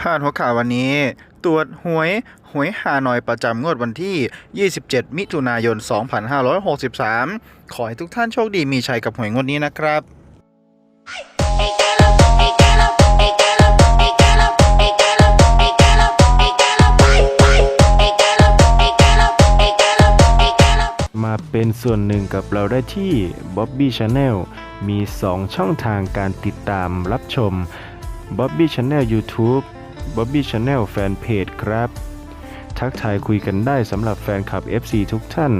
พาดหัวข่าววันนี้ ตรวจหวยหวยฮานอยประจำงวดวันที่ 27 มิถุนายน 2563 ขอให้ทุกท่านโชคดีมีชัยกับหวยงวดนี้นะครับมาเป็นส่วนหนึ่งกับเราได้ที่ Bobby Channel มี 2 ช่องทางการติดตามรับชม Bobby Channel YouTube Bobby Channel Fanpage ครับ ทักทายคุยกันได้สำหรับแฟนคลับ FC ทุกท่าน